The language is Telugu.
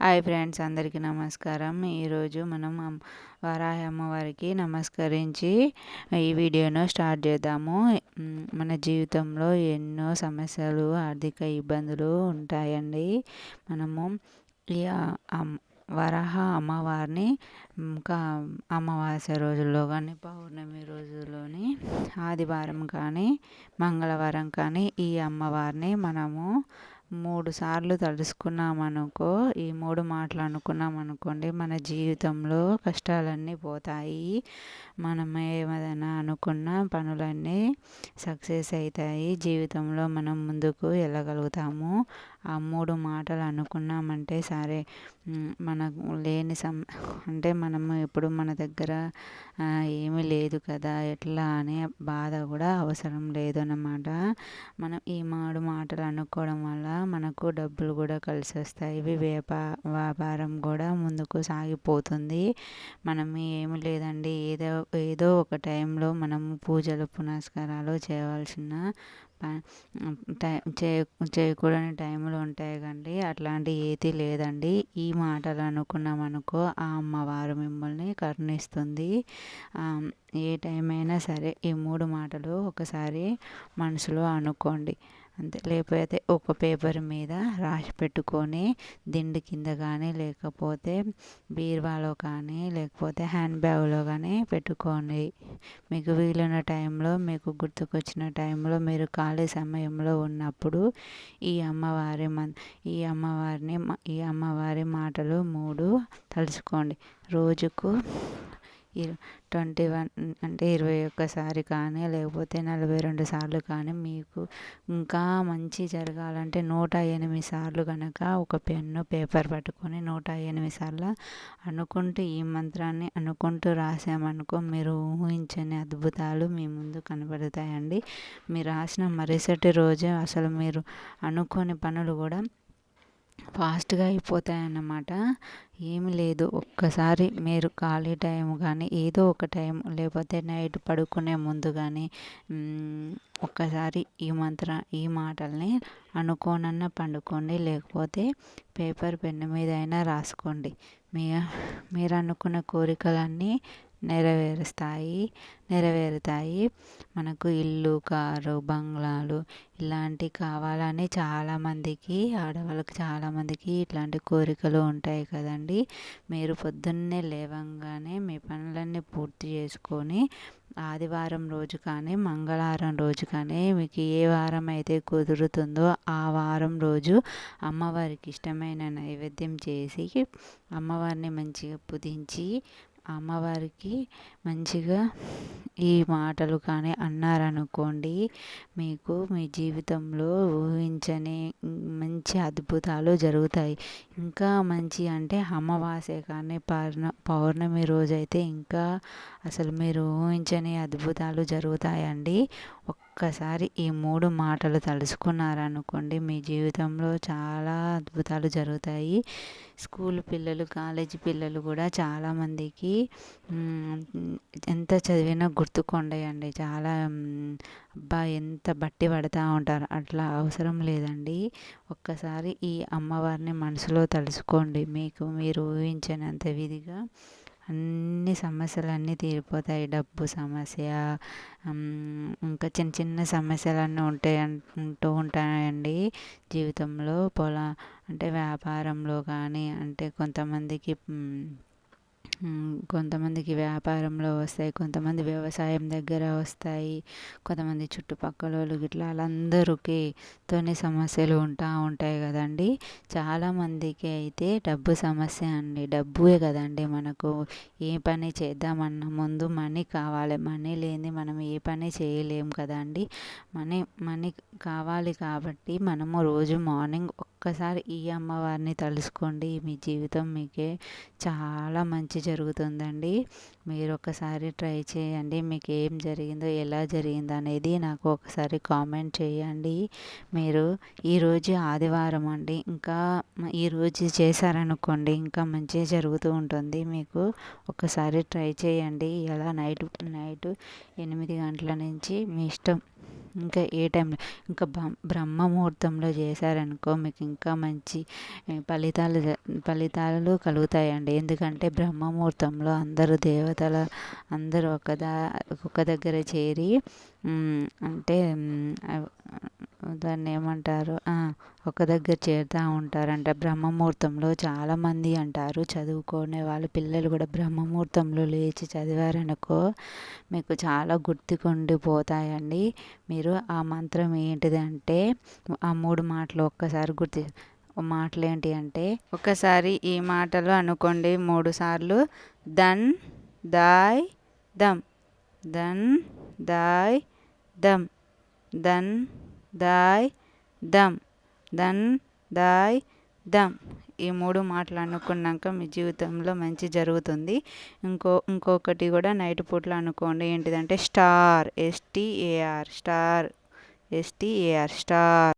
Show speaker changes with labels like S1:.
S1: హాయ్ ఫ్రెండ్స్ అందరికీ నమస్కారం. ఈరోజు మనం వారాహి అమ్మవారికి నమస్కరించి ఈ వీడియోను స్టార్ట్ చేద్దాము. మన జీవితంలో ఎన్నో సమస్యలు ఆర్థిక ఇబ్బందులు ఉంటాయండి. మనము ఈ వరాహ అమ్మవారిని ఇంకా అమావాస్య రోజుల్లో కానీ పౌర్ణమి రోజుల్లోని ఆదివారం కానీ మంగళవారం కానీ ఈ అమ్మవారిని మనము మూడు సార్లు తలుసుకున్నామనుకో ఈ మూడు మాటలు అనుకున్నాం అనుకోండి మన జీవితంలో కష్టాలన్నీ పోతాయి. మనం ఏమైనా అనుకున్న పనులన్నీ సక్సెస్ అవుతాయి జీవితంలో మనం ముందుకు వెళ్ళగలుగుతాము. ఆ మూడు మాటలు అనుకున్నామంటే సరే. మనకు లేని సం అంటే మనము ఇప్పుడు మన దగ్గర ఏమీ లేదు కదా ఎట్లా అనే బాధ కూడా అవసరం లేదు అన్నమాట మనం ఈ మూడు మాటలు అనుకోవడం వల్ల మనకు డబ్బులు కూడా కలిసి వస్తాయి ఇవి వ్యాపా వ్యాపారం కూడా ముందుకు సాగిపోతుంది. మనం ఏమి లేదండి. ఏదో ఏదో ఒక టైంలో మనము పూజలు పునస్కారాలు చేయవలసిన చేయ చేయకూడని టైంలు ఉంటాయి కండి అట్లాంటి ఏది లేదండి. ఈ మాటలు అనుకున్నాం అనుకో ఆ అమ్మవారు మిమ్మల్ని కరుణిస్తుంది. ఏ టైం అయినా సరే ఈ మూడు మాటలు ఒకసారి మనసులో అనుకోండి. అంతే. లేకపోతే ఒక పేపర్ మీద రాసి పెట్టుకొని దిండు కింద కానీ లేకపోతే బీరువాలో కానీ లేకపోతే హ్యాండ్ బ్యాగ్లో కానీ పెట్టుకోండి. మీకు వీలున్న టైంలో మీకు గుర్తుకొచ్చిన టైంలో మీరు ఖాళీ సమయంలో ఉన్నప్పుడు ఈ అమ్మవారి మన్ ఈ అమ్మవారిని ఈ అమ్మవారి మాటలు మూడు తలుచుకోండి. రోజుకు ట్వంటీ వన్ అంటే ఇరవై ఒక్కసారి కానీ లేకపోతే నలభై రెండు సార్లు కానీ మీకు ఇంకా మంచి జరగాలంటే నూట ఎనిమిది సార్లు కనుక ఒక పెన్ను పేపర్ పట్టుకొని నూట ఎనిమిది సార్లు అనుకుంటూ ఈ మంత్రాన్ని అనుకుంటూ రాసామనుకో మీరు ఊహించని అద్భుతాలు మీ ముందు కనబడతాయండి. మీరు రాసిన మరుసటి రోజే అసలు మీరు అనుకోని పనులు కూడా ఫాస్ట్గా అయిపోతాయి అన్నమాట ఏమి లేదు. ఒక్కసారి మీరు ఖాళీ టైం కానీ ఏదో ఒక టైం లేకపోతే నైట్ పడుకునే ముందు కానీ ఒక్కసారి ఈ మంత్ర ఈ మాటల్ని అనుకోనన్నా పండుకోండి. లేకపోతే పేపర్ పెన్ను మీద అయినా రాసుకోండి. మీ మీరు అనుకున్న కోరికలన్నీ నెరవేరుస్తాయి నెరవేరుతాయి. మనకు ఇల్లు కారు బంగ్లాలు ఇలాంటివి కావాలని చాలామందికి ఆడవాళ్ళకి చాలామందికి ఇట్లాంటి కోరికలు ఉంటాయి కదండి. మీరు పొద్దున్నే లేవంగానే మీ పనులన్నీ పూర్తి చేసుకొని ఆదివారం రోజు కానీ మంగళవారం రోజు కానీ మీకు ఏ వారం అయితే కుదురుతుందో ఆ వారం రోజు అమ్మవారికి ఇష్టమైన నైవేద్యం చేసి అమ్మవారిని మంచిగా పుదించి అమ్మవారికి మంచిగా ఈ మాటలు కానీ అన్నారనుకోండి మీకు మీ జీవితంలో ఊహించని మంచి అద్భుతాలు జరుగుతాయి. ఇంకా మంచి అంటే అమావాస్య కానీ పౌర్ణ పౌర్ణమి రోజైతే ఇంకా అసలు మీరు ఊహించని అద్భుతాలు జరుగుతాయండి. ఒక్కసారి ఈ మూడు మాటలు తలుసుకున్నారనుకోండి మీ జీవితంలో చాలా అద్భుతాలు జరుగుతాయి. స్కూల్ పిల్లలు కాలేజీ పిల్లలు కూడా చాలామందికి ఎంత చదివినా గుర్తుకుండయండి. చాలా అబ్బా ఎంత బట్టి పడతా ఉంటారు. అట్లా అవసరం లేదండి. ఒక్కసారి ఈ అమ్మవారిని మనసులో తలుసుకోండి మీకు మీరు ఊహించినంత విధిగా అన్ని సమస్యలన్నీ తీరిపోతాయి. డబ్బు సమస్య ఇంకా చిన్న చిన్న సమస్యలన్నీ ఉంటాయి ఉంటూ ఉంటాయండి జీవితంలో. పొలా అంటే వ్యాపారంలో కానీ అంటే కొంతమందికి కొంతమందికి వ్యాపారంలో వస్తాయి కొంతమంది వ్యవసాయం దగ్గర వస్తాయి కొంతమంది చుట్టుపక్కల వాళ్ళు గిట్లా వాళ్ళందరికీ తోనే సమస్యలు ఉంటా ఉంటాయి కదండి. చాలామందికి అయితే డబ్బు సమస్య అండి. డబ్బుయే కదండి మనకు. ఏ పని చేద్దామన్న ముందు మనీ కావాలి. మనీ లేని మనం ఏ పని చేయలేము కదండి. మనీ మనీ కావాలి కాబట్టి మనము రోజు మార్నింగ్ ఒక్కసారి ఈ అమ్మవారిని తలుసుకోండి. మీ జీవితం మీకే చాలా మంచి జరుగుతుందండి. మీరు ఒకసారి ట్రై చేయండి. మీకు ఏం జరిగిందో ఎలా జరిగిందో అనేది నాకు ఒకసారి కామెంట్ చేయండి. మీరు ఈరోజు ఆదివారం అండి. ఇంకా ఈరోజు చేశారనుకోండి ఇంకా మంచిగా జరుగుతూ ఉంటుంది. మీకు ఒకసారి ట్రై చేయండి. ఎలా నైట్ నైట్ ఎనిమిది గంటల నుంచి మీ ఇష్టం. ఇంకా ఏ టైంలో ఇంకా బ్రహ్మ ముహూర్తంలో చేశారనుకో మీకు ఇంకా మంచి ఫలితాలు ఫలితాలు కలుగుతాయండి. ఎందుకంటే బ్రహ్మముహూర్తంలో అందరూ దేవతల అందరూ ఒకదా ఒక దగ్గర చేరి అంటే దాన్ని ఏమంటారు? ఒక దగ్గర చేరుతూ ఉంటారంట. బ్రహ్మముహూర్తంలో చాలామంది అంటారు చదువుకునే వాళ్ళు పిల్లలు కూడా బ్రహ్మముహూర్తంలో లేచి చదివారనుకో మీకు చాలా గుర్తుకుండిపోతాయండి. మీరు ఆ మంత్రం ఏంటిదంటే ఆ మూడు మాటలు ఒక్కసారి గుర్తు మాటలు ఏంటి అంటే ఒకసారి ఈ మాటలు అనుకోండి మూడు సార్లు. దన్ దాయ్ దమ్. దన్ దాయ్ దమ్. దన్ దాయ్ దమ్ దన్ దాయ్ దమ్. ఈ మూడు మాటలు అనుకున్నాక మీ జీవితంలో మంచి జరుగుతుంది. ఇంకో ఇంకొకటి కూడా నైట్ పూటలో అనుకోండి. ఏంటిదంటే star S T A R star S T A R star.